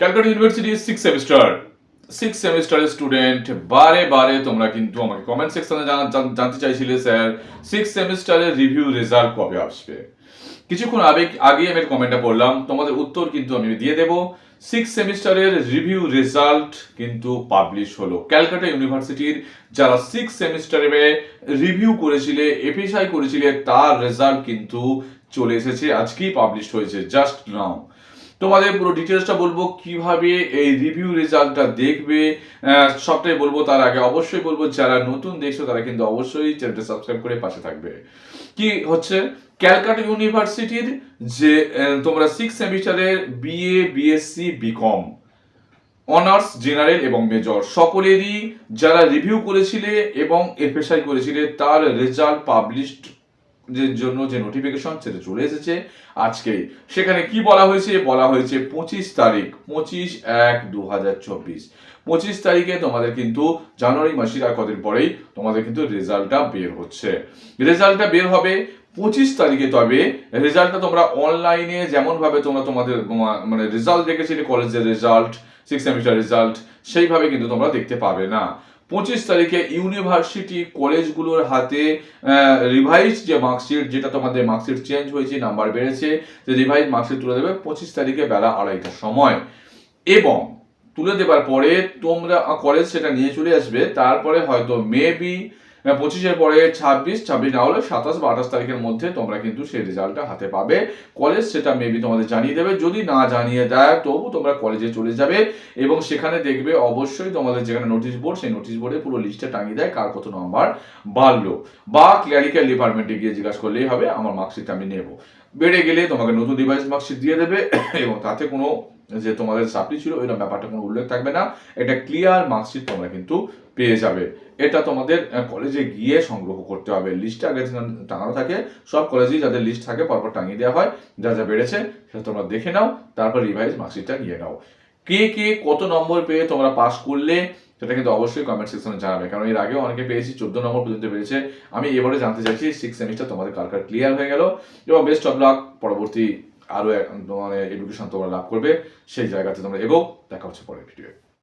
Calcutta university six semester six সেমিস্টারের student বারে বারে তোমরা কিন্তু আমাকে কমেন্ট সেকশনে জানতে চাইছিলে, স্যার। সিক্স সেমিস্টারের রিভিউ রেজাল্ট কবে আসবে? কিছুক্ষণ আগে আগেই আমি কমেন্টটা পড়লাম। তোমাদের উত্তর কিন্তু আমি দিয়ে দেব। সিক্স সেমিস্টারের রিভিউ রেজাল্ট কিন্তু পাবলিশ হলো। ক্যালকাটা ইউনিভার্সিটির যারা সিক্স সেমিস্টারে রিভিউ করেছিলে এফএসআই করেছিলে, তার রেজাল্ট কিন্তু চলে এসেছে। আজকেই পাবলিশ হয়েছে। জাস্ট নাও তোমাদের পুরো ডিটেলসটা বলব কীভাবে এই রিভিউ রেজাল্টটা দেখবে সবটাই বলব তার আগে অবশ্যই বলব, যারা নতুন দেখছ তারা কিন্তু অবশ্যই চ্যানেলটা সাবস্ক্রাইব করে পাশে থাকবে। কি হচ্ছে? ক্যালকাটা ইউনিভার্সিটির যে তোমরা সিক্স সেমিস্টারের BA BSc BCom honours general এবং মেজর সকলেরই যারা রিভিউ করেছিলে এবং এফএসআই করেছিলে, তার রেজাল্ট পাবলিশড যে জন্য যে নোটিফিকেশন সেটা চলে এসেছে। আজকেই সেখানে কি বলা হয়েছে? বলা হয়েছে পঁচিশ তারিখ, পঁচিশ এক দু হাজার চব্বিশ। পঁচিশ তারিখে তোমাদের কিন্তু জানুয়ারি মাসের আর কদিন পরেই তোমাদের কিন্তু রেজাল্টটা বের হচ্ছে। রেজাল্টটা বের হবে পঁচিশ তারিখে, তবে রেজাল্টটা তোমরা অনলাইনে যেমনভাবে তোমরা তোমাদের মানে রেজাল্ট দেখেছিলে কলেজের রেজাল্ট সিক্স সেমিস্টার রেজাল্ট, সেইভাবে কিন্তু তোমরা দেখতে পাবে না। পঁচিশ তারিখে ইউনিভার্সিটি কলেজগুলোর হাতে রিভাইজ যে মার্কশিট যেটা তোমাদের মার্কশিট চেঞ্জ হয়েছে নাম্বার বেড়েছে, যে রিভাইজ মার্কশিট তুলে দেবে পঁচিশ তারিখে বেলা আড়াইটার সময়। এবং তুলে দেবার পরে তোমরা কলেজ সেটা নিয়ে চলে আসবে, তারপরে হয়তো মেবি পঁচিশের পরে ছাব্বিশ ছাব্বিশ না হলে সাতাশ বা আঠাশ তারিখের মধ্যে তোমরা কিন্তু সেই রেজাল্টটা হাতে পাবে। কলেজ সেটা মেবি তোমাদের জানিয়ে দেবে। যদি না জানিয়ে দেয়, তবু তোমরা কলেজে চলে যাবে এবং সেখানে দেখবে অবশ্যই তোমাদের যেখানে নোটিশ বোর্ড সেই নোটিশ বোর্ডে পুরো লিস্টে টাঙিয়ে দেয় কার কত নাম্বার বাড়লো বা ক্লিয়ারিক্যাল ডিপার্টমেন্টে গিয়ে জিজ্ঞাসা করলেই হবে, আমার মার্কশিটটা আমি নেব। বেড়ে গেলে তোমাকে নতুন ডিভাইস মার্কশিট দিয়ে দেবে এবং তাতে কোনো যে তোমাদের সাপ্লি ছিল ওইরকম ব্যাপারটা কোনো উল্লেখ থাকবে না। এটা ক্লিয়ার মার্কশিট তোমরা কিন্তু পেয়ে যাবে। এটা তোমাদের কলেজে গিয়ে সংগ্রহ করতে হবে। লিস্টে আগে টাঙানো থাকে, সব কলেজেই যাদের লিস্ট থাকে, পরপর টাঙিয়ে দেওয়া হয়। যা যা বেড়েছে, সেটা তোমরা দেখে নাও, তারপর রিভাইজ মার্কশিটটা নিয়ে নাও। কে কে, কত নম্বর পেয়ে তোমরা পাস করলে, সেটা কিন্তু অবশ্যই কমেন্ট সেকশনে জানাবে। কারণ এর আগে অনেকে পেয়েছি, চোদ্দ নম্বর পর্যন্ত পেয়েছে। আমি এবারে জানতে চাইছি সিক্স সেমিস্টার তোমাদের কার কার ক্লিয়ার হয়ে গেল। এবং বেস্ট অফ লাক পরবর্তী আরও মানে এডুকেশন তোমরা লাভ করবে সেই জায়গাতে তোমরা এগো দেখা হচ্ছে পরের ভিডিও